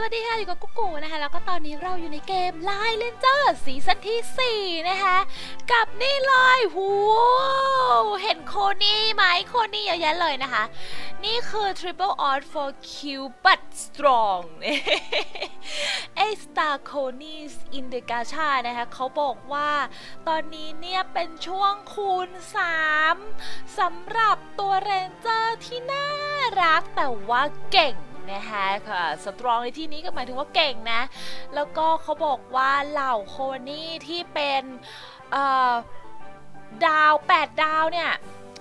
สวัสดีค่ะ อยู่กับกุ๊กกูนะคะ แล้วก็ตอนนี้เราอยู่ในเกม Line Ranger ซีซั่นที่ 4 นะคะ กับนี่เลยหูเห็นโคนี่ไหมโคนี่เยอะแยะเลยนะคะ นี่คือ Triple Odd for Cupid Strong ไอ Star Conies in the Gacha นะคะเขาบอกว่าตอนนี้เนี่ยเป็นช่วงคูณ 3สำหรับตัวเรนเจอร์ที่น่ารักแต่ว่าเก่ง นะคะค่ะสตรองในที่นี้ก็หมายถึงว่าเก่งนะ แล้วก็เขาบอกว่าเหล่าโคนี่ที่เป็นดาว 8 ดาวเนี่ย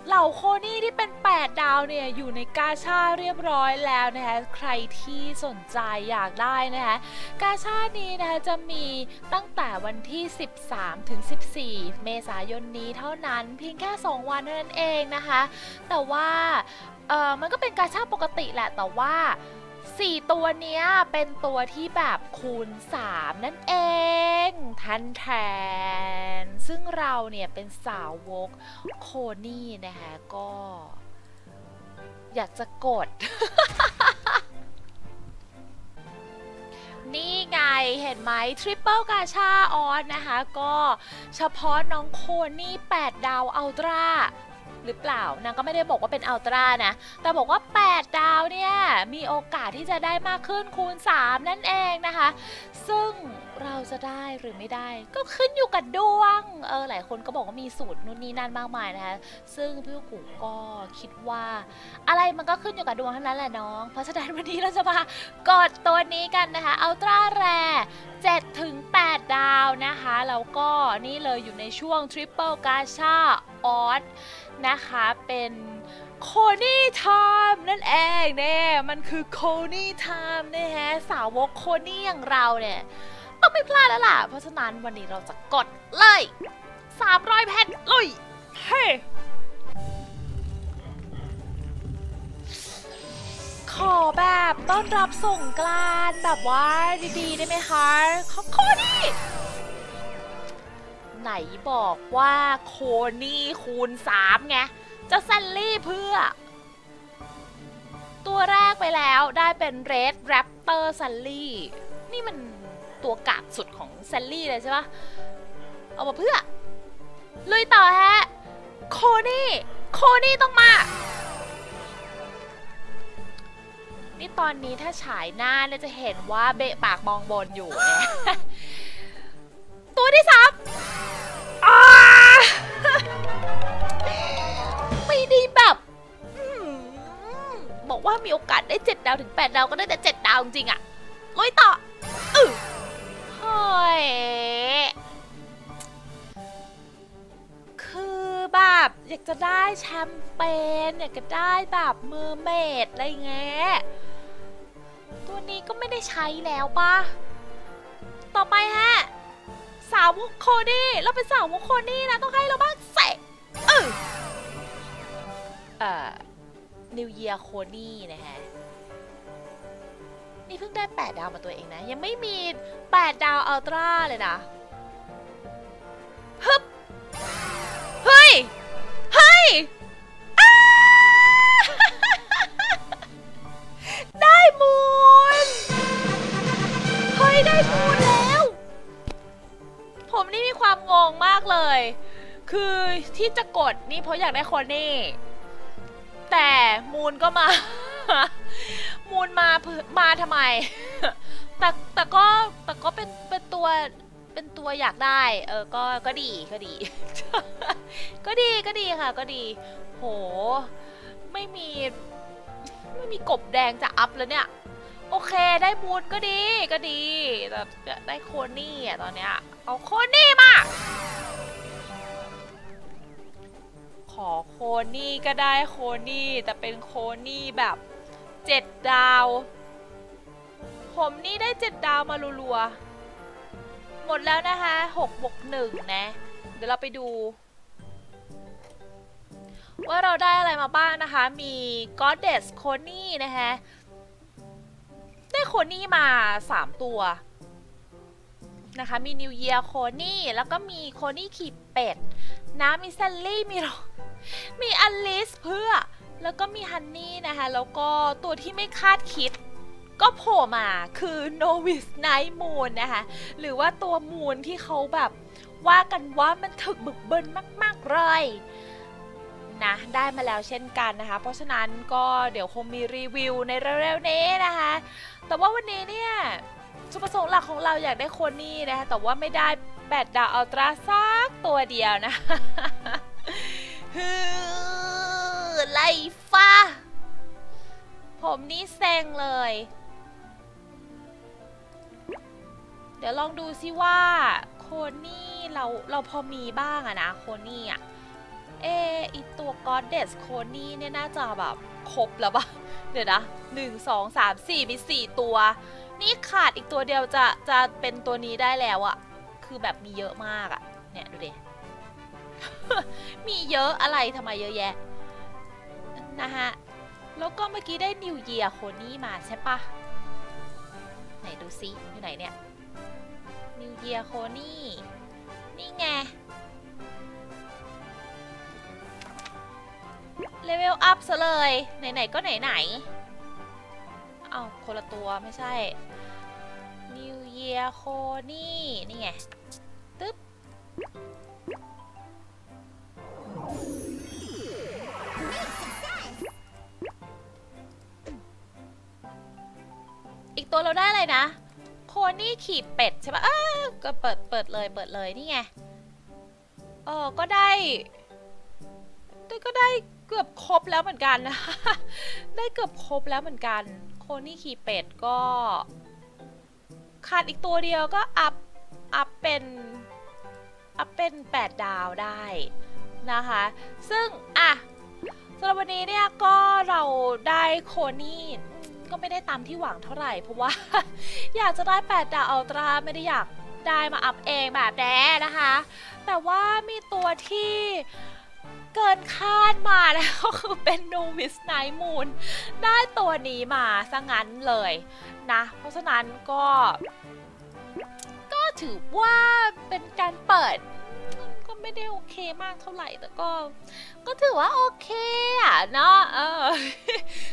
เหล่าโคนี่ที่เป็น 8 ดาวเนี่ย อยู่ในกาชาเรียบร้อยแล้วนะคะ ใครที่สนใจอยากได้นะคะ กาชานี้นะคะจะมีตั้งแต่วันที่ 13 ถึง 14 เมษายนนี้เท่านั้นเพียงแค่ 2 วันเท่านั้นเองนะคะ แต่ว่าเออมันก็เป็นกาชาปกติแหละแต่ว่า 4 ตัวเนี้ยเป็นตัวที่แบบคูณ 3 นั่นเองทันแทน ซึ่งเราเนี่ยเป็นสาวกโคนี่นะคะก็ อยากจะกด นี่ไงเห็นไหมทริปเปิลกาชาออนนะคะ ก็เฉพาะน้องโคนี่ 8 ดาวอัลตร้า หรือเปล่านางก็ไม่ได้บอกว่าเป็นอัลตร้านะ แต่บอกว่า 8 ดาวเนี่ย มีโอกาสที่จะได้มากขึ้นคูณ 3 นั่นเองนะคะ ซึ่ง เราจะได้หรือไม่ได้ ก็ขึ้นอยู่กับดวง เออหลายคนก็บอกว่ามีสูตรนู่นนี่นั่นมากมายนะคะ ซึ่งพี่กูก็คิดว่า อะไรมันก็ขึ้นอยู่กับดวงเท่านั้นแหละน้อง เพราะฉะนั้นวันนี้เราจะมากดตัวนี้กันนะคะอัลตร้าแร7ถึง8ดาวนะคะ แล้วก็นี่เลยอยู่ในช่วง Triple Gacha Odd นะคะเป็นโคนี่ไทม์นั่นเองเนี่ยมันคือโคนี่ไทม์นะฮะสาวกโคนี่อย่างเราเนี่ย ไม่พลาดแล้วล่ะ เพราะฉะนั้นวันนี้เราจะกดเลย 300 แผ่นเลยเฮ้ขอแบบต้อนรับส่งกรานต์แบบว่าดีๆ ได้ไหมคะขอโคนี่ไหนบอกว่าโคนี่คูณ 3 ไง จะแซลลี่เพื่อ ตัวแรกไปแล้วได้เป็น Red Raptor Sally นี่มัน ตัวกากสุดของแซลลี่เลยใช่ปะเอามาเพื่อ ลุยต่อฮะ โคนี่ โคนี่ต้องมา นี่ตอนนี้ถ้าฉายหน้าเนี่ยจะเห็นว่าเบะปากมองบนอยู่ ตัวที่สามไม่ได้แบบบอกว่ามีโอกาสได้ 7 ดาวถึง 8 ดาวก็ได้แต่ 7 ดาวจริงๆอะลุยต่ออือ ย คือแบบอยากจะได้แชมเปญอยากจะได้แบบเมอร์เมดอะไรเงี้ย ตัวนี้ก็ไม่ได้ใช้แล้วปะต่อไปฮะ สาวกโคนี่เราเป็นสาวกโคนี่นะต้องให้เราบ้างเสกเออเอ่อนิวเยียโคนี่นะฮะ นี่เพิ่งได้ 8 ดาวมาตัวเองนะ ยังไม่มี 8 ดาวอัลตร้าเลยนะฮึบเฮ้ย เฮ้ย ได้มูล เฮ้ย ได้มูลแล้ว ผมนี่มีความงงมากเลย คือที่จะกดนี่เพราะอยากได้คนนี่ แต่มูลก็มา มูลมาเพื่อมาทำไม แต่แต่ก็แต่ก็เป็นเป็นตัวเป็นตัวอยากได้ เออก็ก็ดีก็ดี ก็ดีก็ดีค่ะ ก็ดี โห ไม่มีไม่มีกบแดงจะอัพแล้วเนี่ย โอเคได้มูลก็ดีก็ดีแต่ได้โคนี่อะตอนเนี้ยเอาโคนี่มาขอโคนี่ก็ได้โคนี่แต่เป็นโคนี่แบบ เจ็ดดาว ผมนี่ได้เจ็ดดาวมารัวๆ หมดแล้วนะคะหกบวกหนึ่งนะ เดี๋ยวเราไปดู ว่าเราได้อะไรมาบ้างนะคะ มี Goddess โคนี่นะคะได้โคนี่มา 3 ตัวนะคะ มีนิวเยียโคนี่แล้วก็มีโคนี่ขีดเป็ดนะมีแซลลี่ มีรมีอลิสเพื่อ แล้วก็มีฮันนี่นะคะ แล้วก็ตัวที่ไม่คาดคิด ก็โผล่มาคือ Novice Night Moon นะคะ หรือว่าตัวมูนที่เขาแบบว่ากันว่ามันถึกบึกเบินมาก ๆ เลยนะได้มาแล้วเช่นกันนะคะ เพราะฉะนั้นก็เดี๋ยวคงมีรีวิวในเร็วๆนี้นะคะ แต่ว่าวันนี้เนี่ยจุดประสงค์หลักของเราอยากได้คนนี่นะคะ แต่ว่าไม่ได้แบตดาวอัลตราซักตัวเดียวนะ ฮือไลฟ้า ผมนี่เซ็งเลย เดี๋ยวลองดูซิว่าโคนี่เราเราพอมีบ้างอะนะโคนี่อะเอออีตัวก็อดเดสโคนี่เนี่ยน่าจะแบบครบแล้วปะเดี๋ยวนะหนึ่งสองสามสี่มีสี่ตัว นี่ขาดอีกตัวเดียวจะจะเป็นตัวนี้ได้แล้วอะคือแบบมีเยอะมากอะเนี่ยดูดิมีเยอะอะไรทำไมเยอะแยะ นะฮะ แล้วก็เมื่อกี้ได้นิวเยียโคนี่มาใช่ปะไหนดูซิอยู่ไหนเนี่ยนิวเยียโคนี่นี่ไงเลเวลอัพซะเลย ไหน ๆ ก็ไหน ๆ เอาวคนละตัวไม่ใช่นิวเยียโคนี่ นี่ไง เราได้อะไรนะ โคนี่ขี่เป็ดใช่ปะเออก็เปิดเปิดเลยเปิดเลยนี่ไงเออก็ได้ก็ได้เกือบครบแล้วเหมือนกันนะได้เกือบครบแล้วเหมือนกัน โคนี่ขี่เป็ดก็ขาดอีกตัวเดียวก็อัพอัพเป็นอัพเป็น 8 ดาวได้นะคะ ซึ่ง อะสำหรับวันนี้เนี่ยก็เราได้โคนี่ ก็ไม่ได้ตามที่หวังเท่าไหร่เพราะว่า อยากจะได้8ดาวอัลตร้าไม่ได้อยากได้มาอัพเองแบบแน่นะคะ แต่ว่ามีตัวที่เกินคาดมาแล้วก็คือเป็นโนวิสไนมูนได้ตัวนี้มาซะงั้นเลยนะ เพราะฉะนั้นก็ ก็ถือว่าเป็นการเปิด ไม่ได้โอเคมากเท่าไหร่แต่ก็ ก็ถือว่าโอเคอะเนาะเออ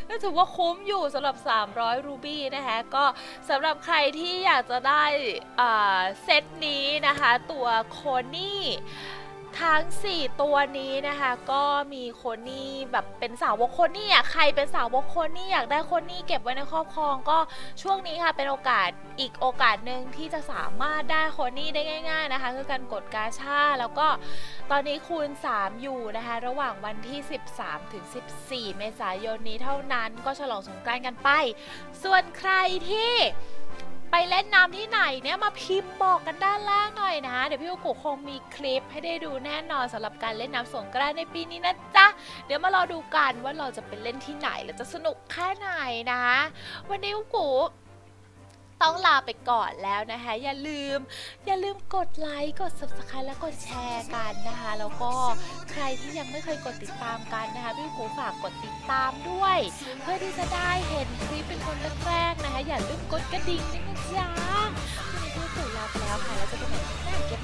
ก็ถือว่าคุ้มอยู่สำหรับ 300 รูบี้นะคะก็สำหรับใครที่อยากจะได้เซตนี้นะคะ ตัวโคนี่ ทั้ง 4 ตัวนี้นะคะ ก็มีโคนี่แบบเป็นสาวกโคนี่อะใครเป็นสาวกโคนี่อยากได้โคนี่เก็บไว้ในครอบครองก็ช่วงนี้ค่ะเป็นโอกาสอีกโอกาสหนึ่งที่จะสามารถได้โคนี่ได้ง่าย ๆนะคะ คือการกดกาชาแล้วก็ตอนนี้คูณ 3 อยู่นะคะ ระหว่างวันที่ 13ถึง14 เมษายนนี้เท่านั้นก็ฉลองสงกรานต์กันไป ส่วนใครที่ ไปเล่นน้ำที่ไหนเนี่ยมาพิมพ์บอกกันด้านล่างหน่อยนะ เดี๋ยวพี่กุ๊กคงมีคลิปให้ได้ดูแน่นอนสำหรับการเล่นน้ำสงกรานต์ในปีนี้นะจ๊ะ เดี๋ยวมารอดูกันว่าเราจะไปเล่นที่ไหนและจะสนุกแค่ไหนนะ วันนี้กุ๊กกุ๊กต้องลาไปก่อนแล้วนะคะ อย่าลืม อย่าลืมกดไลค์ กด subscribe และกดแชร์กันนะคะ แล้วก็ ใครที่ยังไม่เคยกดติดตามกันนะคะพี่หูฝากกดติดตามด้วย เพื่อที่จะได้เห็นคลิปเป็นคนแรกๆนะคะ อย่าลืมกดกระดิ่งด้วยนะจ๊ะวันนี้พี่หูลาไปแล้วค่ะแล้วจะไปไหนหน้าเก็บมาเลยจ้า